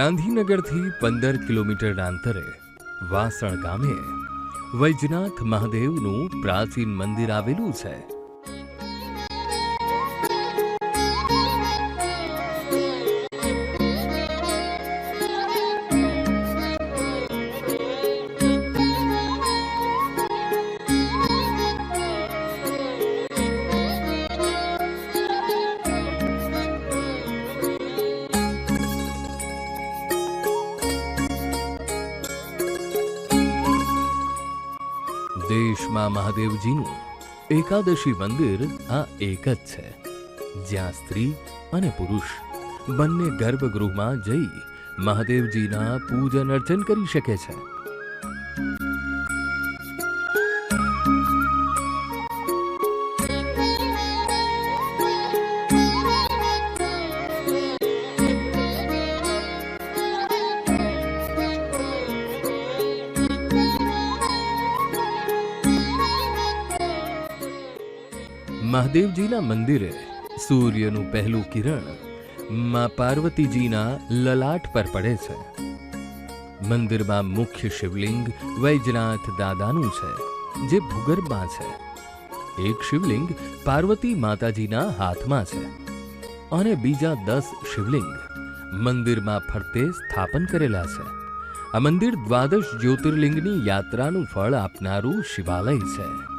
ગાંધીનગરથી પંદર કિલોમીટરના અંતરે વાસણ ગામે વૈજનાથ મહાદેવનું પ્રાચીન મંદિર આવેલું છે. દેશમાં મહાદેવજીનું એકાદશી મંદિર આ એક જ છે. જ્યાં સ્ત્રી અને પુરુષ બંને ગર્ભગૃહમાં જઈ મહાદેવજીના પૂજન અર્ચન કરી શકે છે. મહાદેવજીના મંદિરે સૂર્યનું પહેલું કિરણમાં પાર્વતીજીના લલાટ પર પડે છે. મંદિરમાં મુખ્ય શિવલિંગ વૈજનાથ દાદાનું છે, જે ભૂગર્ભમાં છે. એક શિવલિંગ પાર્વતી માતાજીના હાથમાં છે અને બીજા દસ શિવલિંગ મંદિરમાં ફરતે સ્થાપન કરેલા છે. આ મંદિર દ્વાદશ જ્યોતિર્લિંગની યાત્રાનું ફળ આપનારું શિવાલય છે.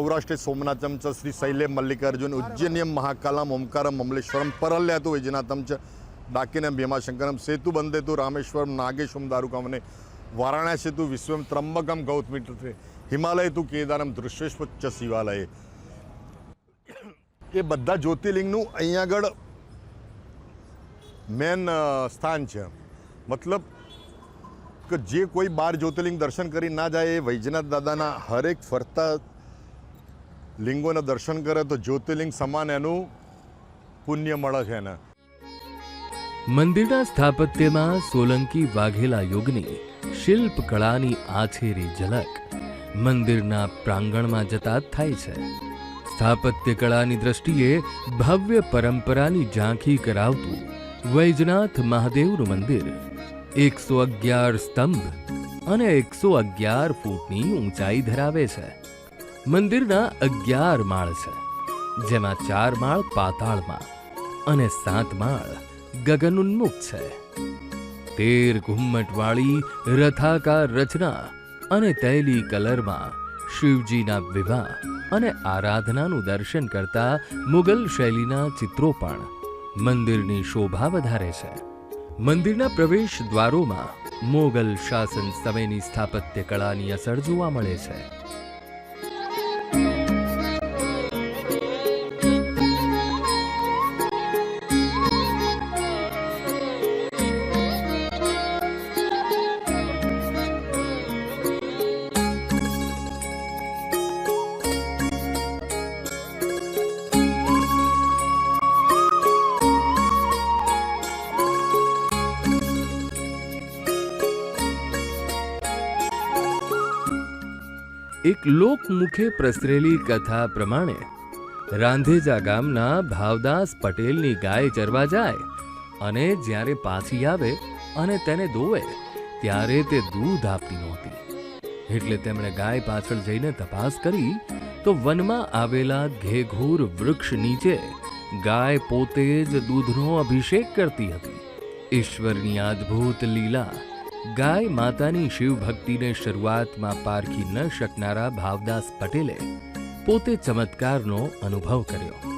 સૌરાષ્ટ્રે સોમનાથમ ચ શ્રી શૈલે મલ્લિકાર્જુન ઉજ્જૈન્યમ મહાકાલમ ઓમકારમ મમલેશ્વરમ પરલ્યાતુ વૈજનાથમ ચ ડાકીને ભીમાશંકરમ, સેતુ બંદેતુ, રામેશ્વરમ નાગેશ્વમ દારૂકામ અને વારાણસીતુ વિશ્વમ ત્રંબકમ ગૌતમી હિમાલય તું કેદારમ દૃશ્વેશ્વચ્ચ શિવાલય. એ બધા જ્યોતિર્લિંગનું અહીંયા આગળ મેન સ્થાન છે. મતલબ કે જે કોઈ બાર જ્યોતિર્લિંગ દર્શન કરી ના જાય એ વૈજનાથ દાદાના હરેક ફરતા લિંગોના દર્શન કરે તો જ્યોતિર્લિંગ સમાન એનું પુણ્ય મળે છે એને. મંદિરના સ્થાપત્યમાં સોલંકી વાઘેલા યુગની શિલ્પ કળાની આછેરી ઝલક મંદિરના પ્રાંગણમાં જતા થાય છે. સ્થાપત્ય કળાની દ્રષ્ટિએ ભવ્ય પરંપરાની ઝાંખી કરાવતું વૈજનાથ મહાદેવનું મંદિર એકસો અગિયાર સ્તંભ અને એકસો અગિયાર ફૂટની ઊંચાઈ ધરાવે છે. મંદિરના અગિયાર માળ છે, જેમાં ચાર માળ પાતાળમાં અને સાત માળ ગગનોન્મુખ છે. તેર ઘુમ્મટવાળી રથાકાર રચના અને તૈલી કલરમાં શિવજીના વિવાહ અને આરાધનાનું દર્શન કરતા મુગલ શૈલીના ચિત્રો પણ મંદિરની શોભા વધારે છે. મંદિરના પ્રવેશ દ્વારોમાં મોગલ શાસન સમયની સ્થાપત્ય કળાની અસર જોવા મળે છે. એક લોકમુખે પ્રસરેલી કથા પ્રમાણે, રાંધેજા ગામના ભાવદાસ પટેલની ગાય ચરવા જાય અને જ્યારે પાછી આવે અને તેને દોવે, ત્યારે તે દૂધ આપતી નહોતી. એટલે તેમણે ગાય પાછળ જઈને તપાસ કરી તો વનમાં આવેલા ઘેઘૂર વૃક્ષ નીચે ગાય પોતે જ દૂધનો અભિષેક કરતી હતી. ઈશ્વરની અદ્ભુત લીલા ગાય માતાની શિવ ભક્તિને શરૂઆતમાં પારખી ન શકનારા ભાવદાસ પટેલે પોતે ચમત્કારનો અનુભવ કર્યો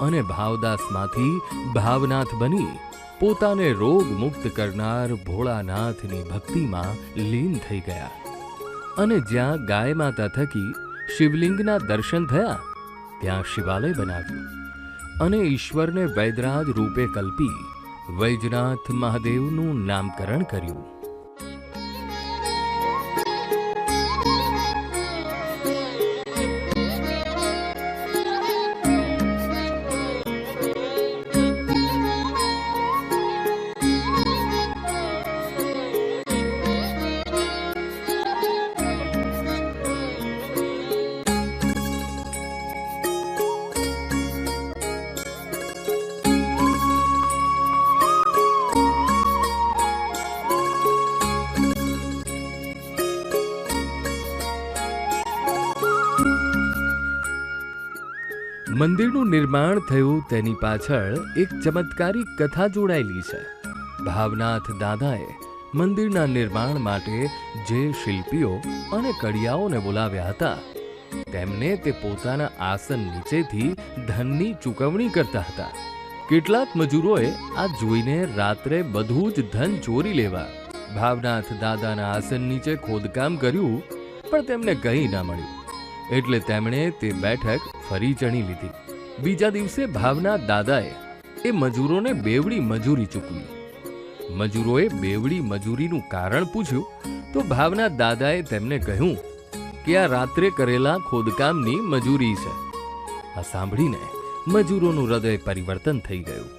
અને ભાવદાસમાંથી ભાવનાથ બની પોતાને રોગ મુક્ત કરનાર ભોળાનાથની ભક્તિમાં લીન થઈ ગયા. અને જ્યાં ગાય માતા થકી શિવલિંગના દર્શન થયા, ત્યાં શિવાલય બનાવ્યું અને ઈશ્વરને વૈદરાજ રૂપે કલ્પી વૈજનાથ મહાદેવનું નામકરણ કર્યું. મંદિરનું નિર્માણ થયું તેની પાછળ એક ચમત્કારી કથા જોડાયેલી છે. ભાવનાથ દાદાએ મંદિરના નિર્માણ માટે જે શિલ્પીઓ અને કડિયાઓને બોલાવ્યા હતા, તેમને તે પોતાના આસન નીચેથી ધનની ચૂકવણી કરતા હતા. કેટલાક મજૂરોએ આ જોઈને રાત્રે બધું જ ધન ચોરી લેવા, ભાવનાથ દાદાના આસન નીચે ખોદકામ કર્યું, પણ તેમને કંઈ ના મળ્યું. એટલે તેમણે તે બેઠક ફરી ચણી લીધી. બીજા દિવસે ભાવના દાદાએ એ મજૂરોને બેવડી મજૂરી ચૂકવી. મજૂરોએ બેવડી મજૂરીનું કારણ પૂછ્યું, તો ભાવના દાદાએ તેમને કહ્યું કે આ રાત્રે કરેલા ખોદકામની મજૂરી છે. આ સાંભળીને મજૂરોનું હૃદય પરિવર્તન થઈ ગયું.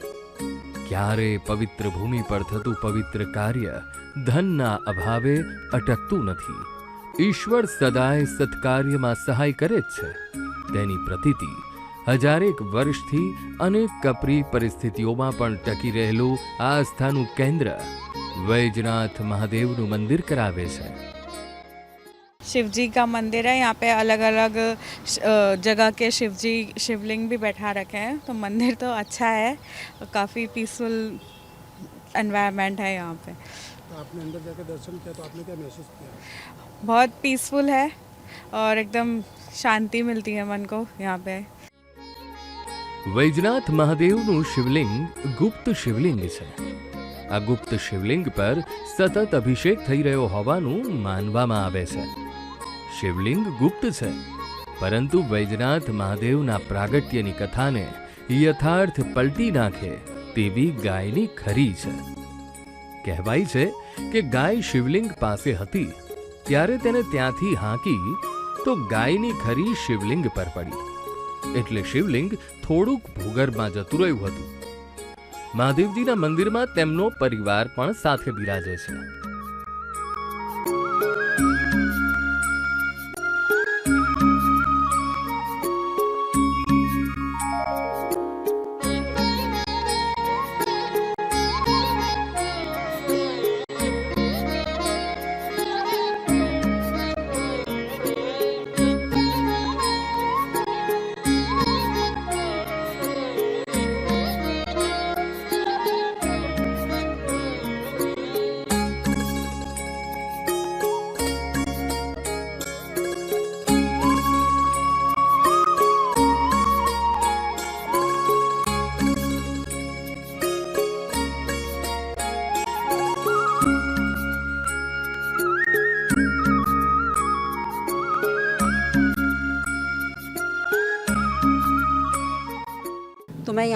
ક્યારે પવિત્ર ભૂમિ પર થતું પવિત્ર કાર્ય ધનના અભાવે અટકતું નથી. ઈશ્વર સદાય સત્કાર્યમાં સહાય કરે જ છે તેની પ્રતીતિ હજારેક વર્ષથી અનેક કપરી પરિસ્થિતિઓમાં પણ ટકી રહેલું આસ્થાનું કેન્દ્ર વૈજનાથ મહાદેવનું મંદિર કરાવે છે शिव जी का मंदिर है यहाँ पे अलग अलग जगह के शिव जी शिवलिंग भी बैठा रखे हैं तो मंदिर तो अच्छा है काफ़ी पीसफुल एनवायरनमेंट है यहाँ पे तो आपने अंदर जाकर दर्शन किया तो आपने क्या महसूस किया बहुत पीसफुल है और एकदम शांति मिलती है मन को यहाँ पे વૈજનાથ મહાદેવનું શિવલિંગ ગુપ્ત શિવલિંગ છે આ ગુપ્ત શિવલિંગ પર સતત અભિષેક થઈ રહ્યો હોવાનું માનવામાં આવે છે શિવલિંગ ગુપ્ત છે પરંતુ વૈજનાથ મહાદેવના પ્રાગટ્યની કથાને યથાર્થ પલટી નાખે તેવી ગાયની ખરી છે કહેવાય છે કે ગાય શિવલિંગ પાસે હતી ત્યારે તેને ત્યાંથી હાંકી તો ગાયની ખરી શિવલિંગ પર પડી. એટલે શિવલિંગ થોડુંક ભૂગર્ભમાં જતું રહ્યું હતું. મહાદેવજીના મંદિરમાં તેમનો પરિવાર પણ સાથે બિરાજે છે.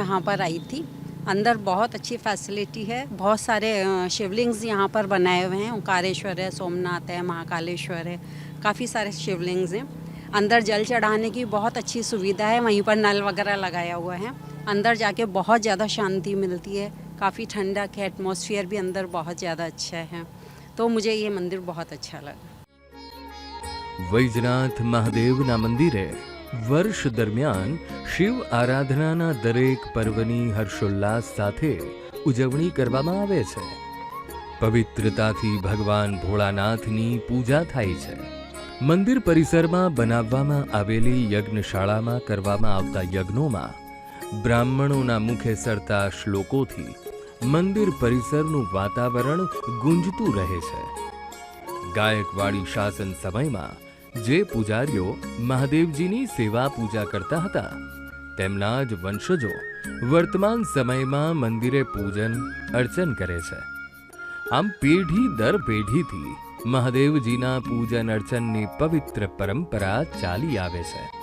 यहाँ पर आई थी। अंदर बहुत अच्छी फैसिलिटी है। बहुत सारे शिवलिंग्स यहाँ पर बनाए हुए हैं। ओंकारेश्वर है, सोमनाथ है, महाकालेश्वर है। काफ़ी सारे शिवलिंग्स हैं। अंदर जल चढ़ाने की बहुत अच्छी सुविधा है। वहीं पर नल वगैरह लगाया हुआ है। अंदर जाके बहुत ज़्यादा शांति मिलती है। काफ़ी ठंडक है। एटमोसफियर भी अंदर बहुत ज़्यादा अच्छा है। तो मुझे ये मंदिर बहुत अच्छा लगा। वैजनाथ महादेव ना मंदिर है। વર્ષ દરમિયાન શિવ આરાધનાના દરેક પર્વની હર્ષોલ્લાસ સાથે ઉજવણી કરવામાં આવે છે. પવિત્રતાથી ભગવાન ભોળાનાથની પૂજા થાય છે. મંદિર પરિસરમાં બનાવવામાં આવેલી યજ્ઞશાળામાં કરવામાં આવતા યજ્ઞોમાં બ્રાહ્મણોના મુખે સરતા શ્લોકોથી મંદિર પરિસરનું વાતાવરણ ગુંજતું રહે છે. ગાયકવાડી શાસન સમયમાં જે પૂજારીઓ મહાદેવજીની સેવા પૂજા કરતા હતા, તેમના જ વંશજો વર્તમાન સમયમાં મંદિરે પૂજન, અર્ચન કરે છે. આમ પેઢી દર પેઢીથી મહાદેવજીના પૂજન અર્ચનની પવિત્ર પરંપરા ચાલી આવે છે.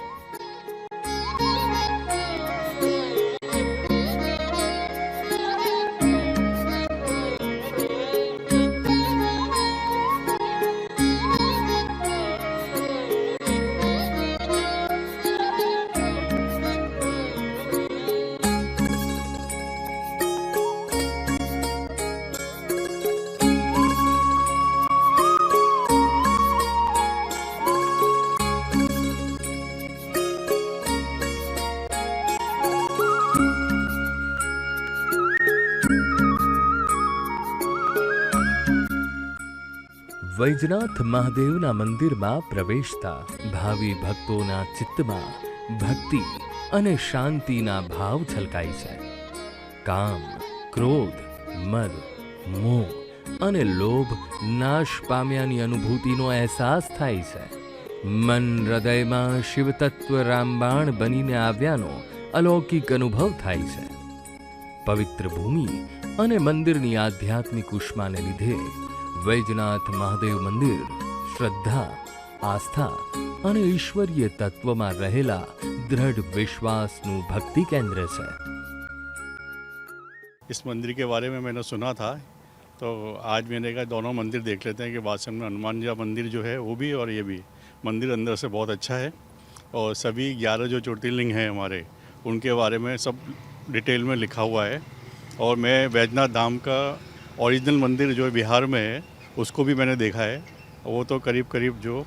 વૈજનાથ મહાદેવના મંદિરમાં પ્રવેશતા ભાવિ ભક્તોના ચિત્તમાં ભક્તિ અને શાંતિના ભાવ છલકાય છે. કામ, ક્રોધ, મદ, મોહ અને લોભ નાશ પામ્યાની અનુભૂતિનો અહેસાસ થાય છે. મન હૃદયમાં શિવતત્વ રામબાણ બનીને આવ્યાનો અલૌકિક અનુભવ થાય છે. પવિત્ર ભૂમિ અને મંદિરની આધ્યાત્મિક ઉષ્માને લીધે વૈજનાથ મહાદેવ મંદિર શ્રદ્ધા આસ્થા અને ઈશ્વરીય તત્વમાં રહેલા દ્રઢ વિશ્વાસનું ભક્તિ કેન્દ્ર છે इस मंदिर के बारे में मैंने सुना था तो आज मैंने कहा दोनों मंदिर देख लेते हैं कि वासन में हनुमान जी का मंदिर जो है वो भी और ये भी मंदिर अंदर से बहुत अच्छा है और सभी ग्यारह जो ज्योतिर्लिंग हैं हमारे उनके बारे में सब डिटेल में लिखा हुआ है और मैं वैजनाथ धाम का ओरिजिनल मंदिर जो है बिहार में है उसको भी मैंने देखा है वो तो करीब करीब जो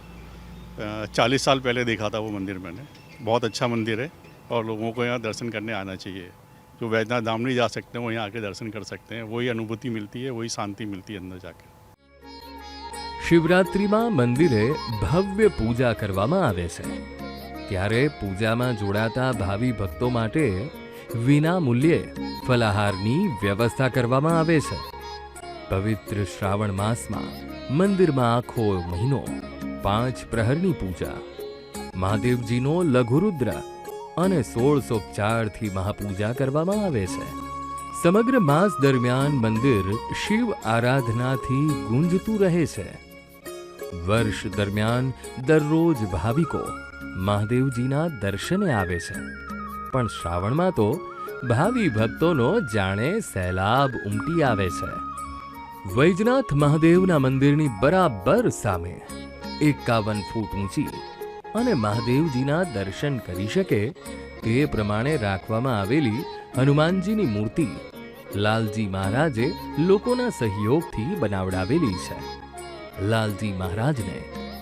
चालीस साल पहले देखा था वो मंदिर मैंने बहुत अच्छा मंदिर है और लोगों को यहाँ दर्शन करने आना चाहिए जो वैजनाथ धाम नहीं जा सकते हैं वो यहाँ आके दर्शन कर सकते हैं वही अनुभूति मिलती है वही शांति मिलती है अंदर जाके શિવરાત્રિમાં મંદિરે ભવ્ય પૂજા કરવામાં આવે છે ત્યારે પૂજામાં જોડાતા ભાવિ ભક્તો માટે વિના મૂલ્યે ફલાહારની વ્યવસ્થા કરવામાં આવે છે પવિત્ર શ્રાવણ માસમાં મંદિરમાં આખો મહિનો પાંચ પ્રહરની પૂજા. મહાદેવજીનો લઘુરુદ્ર અને સોળસોપચારથી મહાપૂજા કરવામાં આવે છે. સમગ્ર માસ દરમિયાન મંદિર શિવ આરાધનાથી ગુંજતું રહે છે. વર્ષ દરમિયાન દરરોજ ભાવિકો મહાદેવજીના દર્શને આવે છે. પણ શ્રાવણમાં તો ભાવિ ભક્તોનો જાણે સૈલાબ ઉમટી આવે છે. વૈજનાથ મહાદેવના મંદિરની બરાબર સામે એકાવન ફૂટ ઊંચી અને મહાદેવજીના દર્શન કરી શકે તે પ્રમાણે રાખવામાં આવેલી હનુમાનજીની મૂર્તિ લાલજી મહારાજે લોકોના સહયોગથી બનાવડાવેલી છે. લાલજી મહારાજને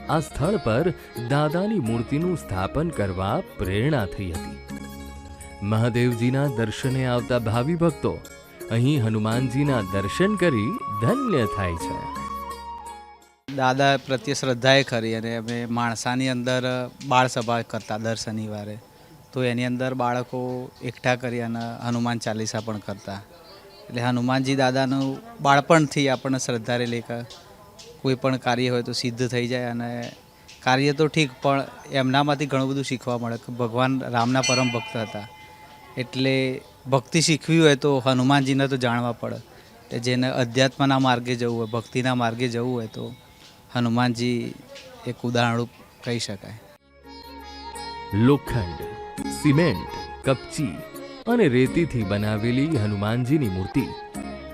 આ સ્થળ પર દાદાની મૂર્તિનું સ્થાપન કરવા પ્રેરણા થઈ હતી. મહાદેવજીના દર્શને આવતા ભાવિ ભક્તો અહીં હનુમાનજીના દર્શન કરી ધન્ય થાય છે. દાદા પ્રત્યે શ્રદ્ધાએ ખરી અને અમે માણસાની અંદર બાળ સભા કરતા દર શનિવારે. તો એની અંદર બાળકો એકઠા કરી અને હનુમાન ચાલીસા પણ કરતા. એટલે હનુમાનજી દાદાનું બાળપણથી આપણને શ્રદ્ધા રહેલી કે કોઈ પણ કાર્ય હોય તો સિદ્ધ થઈ જાય અને કાર્ય તો ઠીક, પણ એમનામાંથી ઘણું બધું શીખવા મળે કે ભગવાન રામના પરમ ભક્ત હતા. એટલે ભક્તિ શીખવી હોય તો હનુમાનજીને તો જાણવા પડે કે જેને અધ્યાત્મના માર્ગે જવું હોય, ભક્તિના માર્ગે જવું હોય તો હનુમાનજી એક ઉદાહરણરૂપ કહી શકાય. લોખંડ, સિમેન્ટ, કપચી અને રેતીથી બનાવેલી હનુમાનજીની મૂર્તિ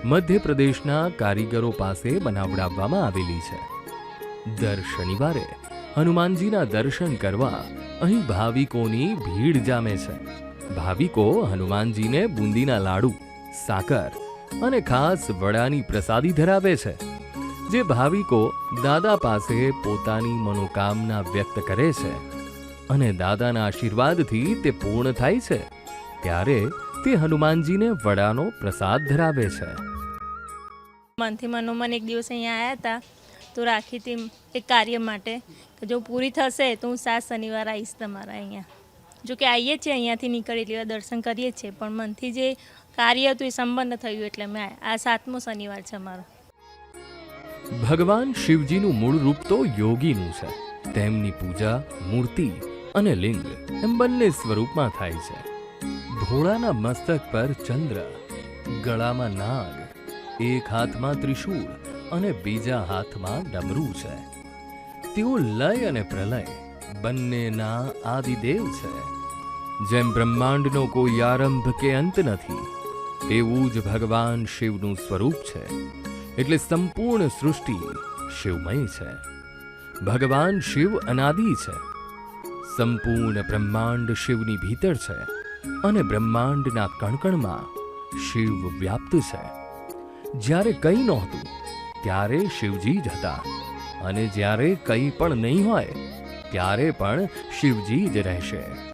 મધ્યપ્રદેશના કારીગરો પાસે બનાવડાવવામાં આવેલી છે. દર શનિવારે હનુમાનજીના દર્શન કરવા અહીં ભાવિકોની ભીડ જામે છે. ભાવિકો હનુમાનજીને બુંદીના લાડુ, સાકર અને ખાસ વડાની પ્રસાદી ધરાવે છે, જે ભાવિકો દાદા પાસે પોતાની મનોકામના વ્યક્ત કરે છે અને દાદાના આશીર્વાદથી તે પૂર્ણ થાય છે ત્યારે તે હનુમાનજીને વડાનો પ્રસાદ ધરાવે છે. મનથી મનોમન એક દિવસ અહીંયા આવ્યા હતા, તો રાખી હતી એક કાર્ય માટે કે જો પૂરી થશે તો હું સાત શનિવાર આવીશ તમારા અહીંયા. જો કે આવીએ છીએ, અહીંયાથી નીકળી એટલી દર્શન કરીએ છીએ, પણ મનથી જે કાર્ય હતું એ સંપન્ન થયું એટલે મેં આ સાતમો શનિવાર છે અમારો ભગવાન શિવજીનું મૂળ રૂપ તો યોગીનું છે. તેમની પૂજા, મૂર્તિ અને લિંગ એમ બંને સ્વરૂપમાં થાય છે. ઘોડાના મસ્તક પર ચંદ્ર, ગળામાં નાગ, એક હાથમાં ત્રિશૂળ અને બીજા હાથમાં ડમરું છે. તેઓ લય અને પ્રલય બંનેના આદિદેવ છે. જેમ બ્રહ્માંડનો કોઈ આરંભ કે અંત નથી, તેવું જ ભગવાન શિવનું સ્વરૂપ છે. એટલે સંપૂર્ણ સૃષ્ટિ શિવમય છે. ભગવાન શિવ અનાદિ છે. સંપૂર્ણ બ્રહ્માંડ શિવની ભીતર છે અને બ્રહ્માંડના કણકણમાં શિવ વ્યાપ્ત છે. જ્યારે કંઈ નહોતું, ત્યારે શિવજી જ હતા. અને જ્યારે કંઈ પણ નહીં હોય, ત્યારે પણ શિવજી જ રહેશે.